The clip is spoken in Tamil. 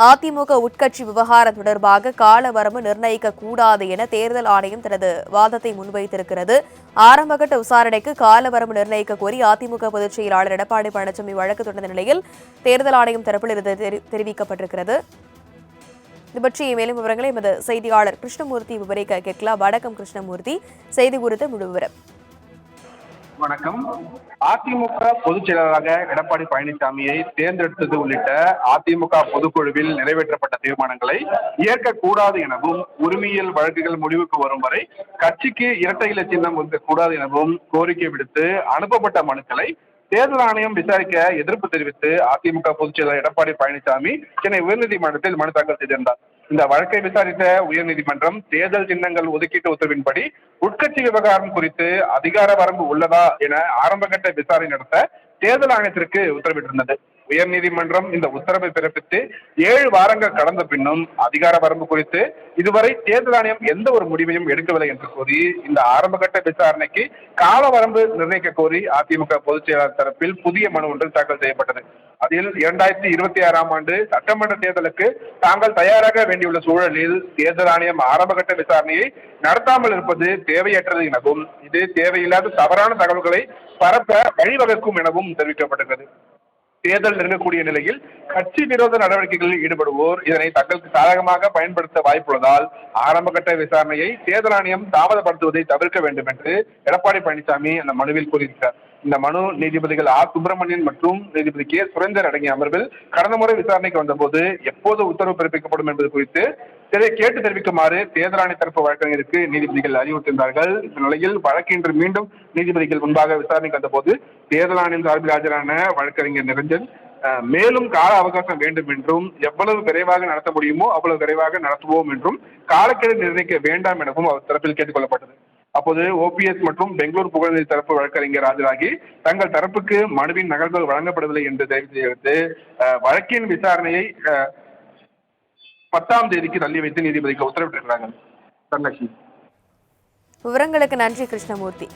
அதிமுக உட்கட்சி விவகாரம் தொடர்பாக காலவரம்பு நிர்ணயிக்க கூடாது என தேர்தல் ஆணையம் தனது வாதத்தை முன்வைத்திருக்கிறது. ஆரம்பகட்ட விசாரணைக்கு காலவரம்பு நிர்ணயிக்க கோரி அதிமுக பொதுச் செயலாளர் எடப்பாடி பழனிசாமி வழக்கு தொடர்ந்த நிலையில் தேர்தல் ஆணையம் தரப்பில் இது தெரி- தெரிவிக்கப்பட்டிருக்கிறது. இது பற்றிய மேலும் விவரங்களை எமது செய்தியாளர் கிருஷ்ணமூர்த்தி விவரிக்க கேட்கலாம். வணக்கம் கிருஷ்ணமூர்த்தி. செய்தி குறித்த முழு விவரம். வணக்கம். அதிமுக பொதுச் செயலாளராக எடப்பாடி பழனிசாமியை தேர்ந்தெடுத்தது உள்ளிட்ட அதிமுக பொதுக்குழுவில் நிறைவேற்றப்பட்ட தீர்மானங்களை ஏற்கக்கூடாது எனவும் உரிமையியல் வழக்குகள் முடிவுக்கு வரும் வரை கட்சிக்கு இரட்டை இலை சின்னம் ஒதுக்கக்கூடாது எனவும் கோரிக்கை விடுத்து அனுப்பப்பட்ட மனுக்களை தேர்தல் ஆணையம் விசாரிக்க எதிர்ப்பு தெரிவித்து அதிமுக பொதுச் செயலாளர் எடப்பாடி பழனிசாமி சென்னை உயர்நீதிமன்றத்தில் மனு தாக்கல் செய்திருந்தார். இந்த வழக்கை விசாரித்த உயர்நீதிமன்றம் தேர்தல் சின்னங்கள் ஒதுக்கீட்டு உத்தரவின்படி உட்கட்சி விவகாரம் குறித்து அதிகார வரம்பு உள்ளதா என ஆரம்பகட்ட விசாரணை நடத்த தேர்தல் ஆணையத்திற்கு உத்தரவிட்டிருந்தது. உயர்நீதிமன்றம் இந்த உத்தரவை பிறப்பித்து ஏழு வாரங்கள் கடந்த பின்னும் அதிகார வரம்பு குறித்து இதுவரை தேர்தல் ஆணையம் எந்த ஒரு முடிவையும் எடுக்கவில்லை என்று கூறி இந்த ஆரம்பகட்ட விசாரணைக்கு கால வரம்பு நிர்ணயிக்க கோரி அதிமுக பொதுச் செயலாளர் தரப்பில் புதிய மனு ஒன்று தாக்கல் செய்யப்பட்டது. அதில் இரண்டாயிரத்தி இருபத்தி ஆறாம் ஆண்டு சட்டமன்ற தேர்தலுக்கு தாங்கள் தயாராக வேண்டியுள்ள சூழலில் தேர்தல் ஆணையம் ஆரம்பகட்ட விசாரணையை நடத்தாமல் இருப்பது தேவையற்றது எனவும் இது தேவையில்லாத தவறான தகவல்களை பரப்ப வழிவகுக்கும் எனவும் தெரிவிக்கப்பட்டுள்ளது. தேர்தல் நெருங்கக்கூடிய நிலையில் கட்சி விரோத நடவடிக்கைகளில் ஈடுபடுவோர் இதனை தங்களுக்கு சாதகமாக பயன்படுத்த வாய்ப்புள்ளதால் ஆரம்பகட்ட விசாரணையை தேர்தல் ஆணையம் தாமதப்படுத்துவதை தவிர்க்க வேண்டும் என்று எடப்பாடி பழனிசாமி அந்த மனுவில் கூறியிருக்கிறார். இந்த மனு நீதிபதிகள் ஆர் சுப்பிரமணியன் மற்றும் நீதிபதி கே. சுரேந்தர் அடங்கிய அமர்வில் கடந்த முறை விசாரணைக்கு வந்தபோது எப்போது உத்தரவு பிறப்பிக்கப்படும் என்பது குறித்து இதை கேட்டு தெரிவிக்குமாறு தேர்தல் ஆணைய தரப்பு வழக்கறிஞருக்கு நீதிபதிகள் அறிவுறுத்தியிருந்தார்கள். இந்த நிலையில் வழக்கு இன்று மீண்டும் நீதிபதிகள் முன்பாக விசாரணைக்கு வந்தபோது தேர்தல் ஆணையம் சார்பில் ஆஜரான வழக்கறிஞர் நிரஞ்சன் மேலும் கால அவகாசம் வேண்டும் என்றும் எவ்வளவு விரைவாக நடத்த முடியுமோ அவ்வளவு விரைவாக நடத்துவோம் என்றும் காலக்கெடு நிர்ணயிக்க வேண்டாம் எனவும் அவர் தரப்பில் கேட்டுக் கொள்ளப்பட்டது. அப்போது ஓபிஎஸ் மற்றும் பெங்களூர் புகழ்நிலை தரப்பு வழக்கறிஞர் ஆஜராகி தங்கள் தரப்புக்கு மனுவின் நகல்கள் வழங்கப்படவில்லை என்று தெரிவித்து வழக்கின் விசாரணையை பத்தாம் தேதிக்கு தள்ளி வைத்து நீதிபதிக்கு உத்தரவிட்டிருக்கிறாங்க தனலட்சுமி. விவரங்களுக்கு நன்றி கிருஷ்ணமூர்த்தி.